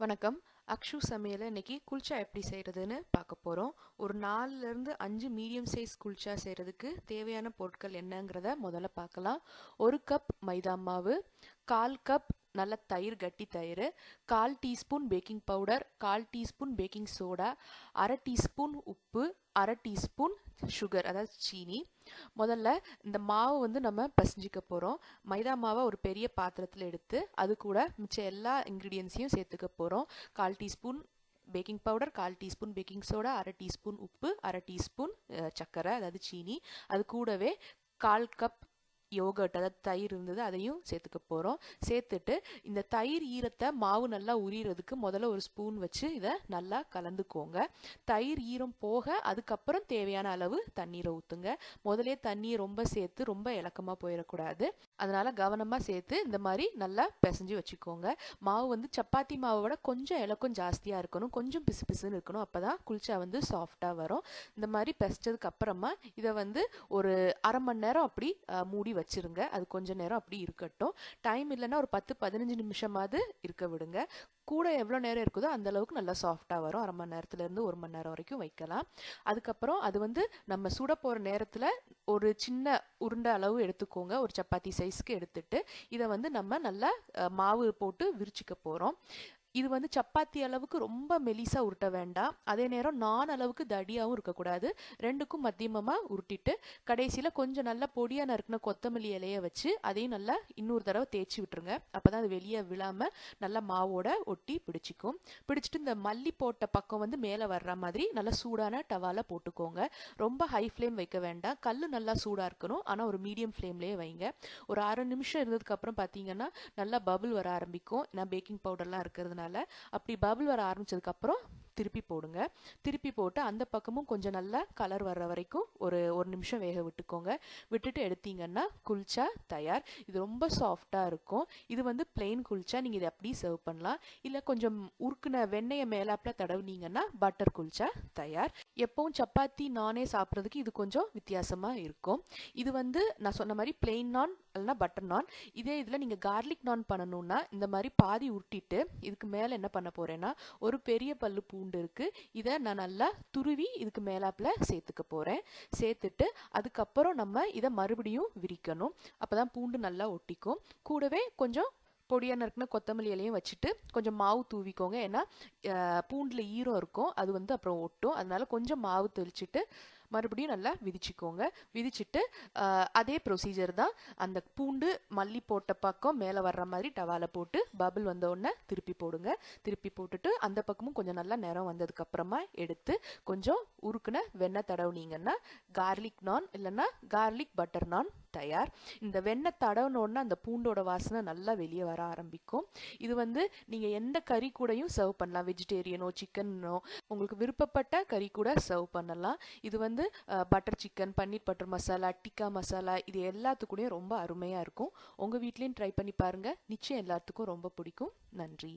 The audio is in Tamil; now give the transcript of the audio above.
வணக்கம். அக்ஷு சமையல இன்னைக்கு குல்ச்சா எப்படி செய்கிறதுன்னு பார்க்க போகிறோம் ஒரு நாலுலேருந்து அஞ்சு மீடியம் சைஸ் குல்ச்சா செய்கிறதுக்கு தேவையான பொருட்கள் என்னங்கிறத முதல்ல பார்க்கலாம். ஒரு கப் மைதா மாவு கால் கப் நல்ல தயிர் கட்டி தயிர். கால் டீஸ்பூன் பேக்கிங் பவுடர் கால் டீஸ்பூன் பேக்கிங் சோடா அரை டீஸ்பூன் உப்பு அரை டீஸ்பூன் சுகர் அதாவது சீனி. முதல்ல இந்த மாவு வந்து நம்ம பிசைஞ்சிக்க போகிறோம் மைதா மாவை ஒரு பெரிய பாத்திரத்தில் எடுத்து அது கூட மிச்ச எல்லா இன்க்ரீடியன்ஸையும் சேர்த்துக்க போகிறோம் கால் டீஸ்பூன் பேக்கிங் பவுடர் கால் டீஸ்பூன் பேக்கிங் சோடா அரை டீஸ்பூன் உப்பு அரை டீஸ்பூன் சர்க்கரை அதாவது சீனி. அது கூடவே கால் கப் யோகர்ட் அதாவது தயிர் இருந்தது அதையும் சேர்த்துக்க போகிறோம் சேர்த்துட்டு இந்த தயிர் ஈரத்தை மாவு நல்லா உரியறதுக்கு முதல்ல ஒரு ஸ்பூன் வச்சு இதை நல்லா கலந்துக்கோங்க. தயிர் ஈரம் போக அதுக்கப்புறம் தேவையான அளவு தண்ணீரை ஊற்றுங்க முதலே தண்ணியை ரொம்ப சேர்த்து ரொம்ப இலக்கமாக போயிடக்கூடாது அதனால் கவனமாக சேர்த்து இந்த மாதிரி நல்லா பிசைஞ்சு வச்சுக்கோங்க. மாவு வந்து சப்பாத்தி மாவை விட கொஞ்சம் இலக்கம் ஜாஸ்தியாக இருக்கணும். கொஞ்சம் பிசு பிசுன்னு இருக்கணும். அப்போ தான் குளிச்சா வந்து சாஃப்டாக வரும். இந்த மாதிரி பிசைச்சதுக்கு அப்புறமா இதை வந்து ஒரு அரை மணி நேரம் அப்படி மூடி வச்சு வச்சிருங்க. அது கொஞ்ச நேரம் அப்படி இருக்கட்டும். டைம் இல்லைன்னா ஒரு பத்து பதினஞ்சு நிமிஷமாவது இருக்க விடுங்க. கூட எவ்வளோ நேரம் இருக்குதோ அந்த அளவுக்கு நல்லா சாஃப்டாக வரும். அரை மணி நேரத்துலேருந்து ஒரு மணி நேரம் வரைக்கும் வைக்கலாம். அதுக்கப்புறம் அது வந்து நம்ம சுட போகிற நேரத்தில் ஒரு சின்ன உருண்டை அளவு எடுத்துக்கோங்க. ஒரு சப்பாத்தி சைஸ்க்கு எடுத்துட்டு இதை வந்து நம்ம நல்லா மாவு போட்டு விரிச்சிக்க போகிறோம் இது வந்து சப்பாத்தி அளவுக்கு ரொம்ப மெலிசாக உருட்ட வேண்டாம். அதே நேரம் நான் அளவுக்கு தடியாகவும் இருக்கக்கூடாது. ரெண்டுக்கும் மத்தியமமாக உருட்டிட்டு கடைசியில் கொஞ்சம் நல்லா பொடியாக நறுக்கின கொத்தமல்லி இலையை வச்சு அதையும் நல்லா இன்னொரு தடவை தேய்ச்சி விட்டுருங்க. அப்போ தான் அது வெளியே விழாமல் நல்லா மாவோட ஒட்டி பிடிச்சிக்கும். பிடிச்சிட்டு இந்த மல்லி போட்ட பக்கம் வந்து மேலே வர்ற மாதிரி நல்லா சூடான டவால போட்டுக்கோங்க. ரொம்ப ஹை ஃப்ளேம் வைக்க வேண்டாம். கல் நல்லா சூடாக இருக்கணும். ஆனால் ஒரு மீடியம் ஃப்ளேம்லேயே வைங்க. ஒரு அரை நிமிஷம் இருந்ததுக்கப்புறம் பார்த்தீங்கன்னா நல்லா பபுள் வர ஆரம்பிக்கும். ஏன்னா பேக்கிங் பவுடர்லாம் இருக்கிறதுனால. அதனால அப்படி பபுள் வர ஆரம்பித்ததுக்கப்புறம் திருப்பி போடுங்க. திருப்பி போட்டு அந்த பக்கமும் கொஞ்சம் நல்லா கலர் வர்ற வரைக்கும் ஒரு ஒரு நிமிஷம் வேக விட்டுக்கோங்க. விட்டுட்டு எடுத்தீங்கன்னா குல்ச்சா தயார். இது ரொம்ப சாஃப்டாக இருக்கும். இது வந்து பிளெயின் குல்ச்சா நீங்கள் இதை அப்படியே சர்வ் பண்ணலாம். இல்லை கொஞ்சம் உருக்குன வெண்ணெயை மேலாப்பில் தடவுனீங்கன்னா பட்டர் குல்ச்சா தயார். எப்பவும் சப்பாத்தி நானே சாப்பிட்றதுக்கு இது கொஞ்சம் வித்தியாசமாக இருக்கும். இது வந்து நான் சொன்ன மாதிரி பிளெயின் நான் இல்லைனா பட்டர் நான் இதே இதில் நீங்கள் கார்லிக் நான் பண்ணணும்னா இந்த மாதிரி பாதி உருட்டிட்டு இதுக்கு மேலே என்ன பண்ண போகிறேன்னா ஒரு பெரிய பல்லு பூண்டு இருக்குது இதை நான் நல்லா துருவி இதுக்கு மேலாப்பில் சேர்த்துக்க போகிறேன் சேர்த்துட்டு அதுக்கப்புறம் நம்ம இதை மறுபடியும் விரிக்கணும். அப்போ தான் பூண்டு நல்லா ஒட்டிக்கும். கூடவே கொஞ்சம் பொடியாக நறுக்கின கொத்தமல்லி இலையும் வச்சுட்டு கொஞ்சம் மாவு தூவிக்கோங்க. ஏன்னா பூண்டில் ஈரம் இருக்கும். அது வந்து அப்புறம் ஒட்டும். அதனால கொஞ்சம் மாவு தெளிச்சுட்டு மறுபடியும் நல்லா விதிச்சுக்கோங்க. விதிச்சுட்டு அதே ப்ரொசீஜர் தான். அந்த பூண்டு மல்லி போட்ட பக்கம் மேலே வர்ற மாதிரி டவால போட்டு பபிள் வந்த உடனே திருப்பி போடுங்க. திருப்பி போட்டுட்டு அந்த பக்கமும் கொஞ்சம் நல்லா நிறம் வந்ததுக்கப்புறமா எடுத்து கொஞ்சம் உருக்குன வெண்ணெய் தடவுனீங்கன்னா கார்லிக் நான் இல்லைன்னா கார்லிக் பட்டர் நான் தயார். இந்த வெண்ணெய் தடவுனோடனே அந்த பூண்டோட வாசனை நல்லா வெளியே வர ஆரம்பிக்கும். இது வந்து நீங்கள் எந்த கறி கூடயும் சர்வ் பண்ணலாம். வெஜிடேரியனோ சிக்கனோ உங்களுக்கு விருப்பப்பட்ட கறி கூட சர்வ் பண்ணலாம். இது வந்து butter chicken paneer butter masala tikka masala இது எல்லாத்துக்கூடயும் ரொம்ப அருமையாக இருக்கும். உங்கள் வீட்லேயும் ட்ரை பண்ணி பாருங்கள் நிச்சயம் எல்லாத்துக்கும் ரொம்ப பிடிக்கும். நன்றி.